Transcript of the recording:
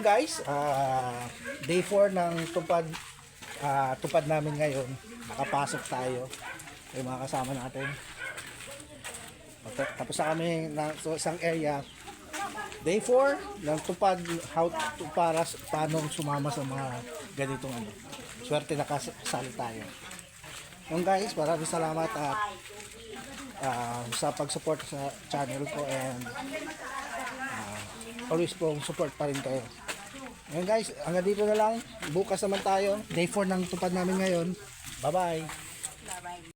guys, ah, day 4 ng tupad ah, tupad namin ngayon. Nakapasok tayo. Yung mga kasama natin. Tapos na kami na sa isang area. Day 4 ng tupad how to para paano sumama sa mga ganitong ano. Swerte nakasali tayo. Yung guys, maraming salamat at ah, sa pag-support sa channel ko and always po support pa rin kayo. Ngayon guys, hanggang dito na lang. Bukas naman tayo. Day 4 ng tupad namin ngayon. Bye-bye. Bye-bye.